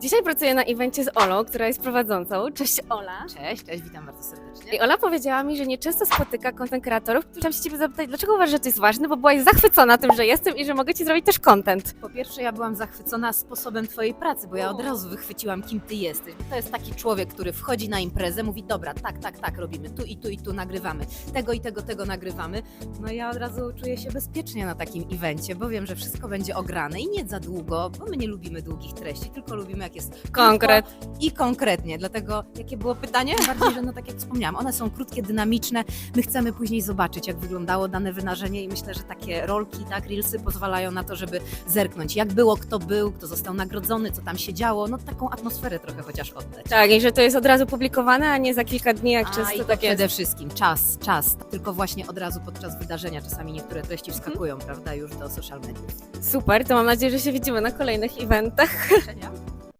Dzisiaj pracuję na evencie z Olą, która jest prowadzącą. Cześć Ola. Cześć, cześć, witam bardzo serdecznie. I Ola powiedziała mi, że nieczęsto spotyka content kreatorów, chciałam się Ciebie zapytać, dlaczego uważasz, że to jest ważne, bo byłaś zachwycona tym, że jestem i że mogę Ci zrobić też content. Po pierwsze, ja byłam zachwycona sposobem Twojej pracy, bo ja od razu wychwyciłam, kim Ty jesteś. Bo to jest taki człowiek, który wchodzi na imprezę, mówi, dobra, tak, tak, tak, robimy, tu i tu i tu nagrywamy, tego i tego, tego nagrywamy. No ja od razu czuję się bezpiecznie na takim evencie, bo wiem, że wszystko będzie ograne i nie za długo, bo my nie lubimy długich treści, tylko lubimy, jak jest Konkret. i konkretnie. Dlatego, jakie było pytanie? Bardziej, że no tak jak wspomniałam, one są krótkie, dynamiczne. My chcemy później zobaczyć, jak wyglądało dane wydarzenie i myślę, że takie rolki, tak, reelsy pozwalają na to, żeby zerknąć, jak było, kto był, kto został nagrodzony, co tam się działo, no taką atmosferę trochę chociaż oddać. Tak, i że to jest od razu publikowane, a nie za kilka dni, jak A, często i to tak jest. przede wszystkim czas, czas. Tylko właśnie od razu podczas wydarzenia czasami niektóre treści wskakują, prawda, już do social mediów. Super, to mam nadzieję, że się widzimy na kolejnych eventach. Zobaczenia.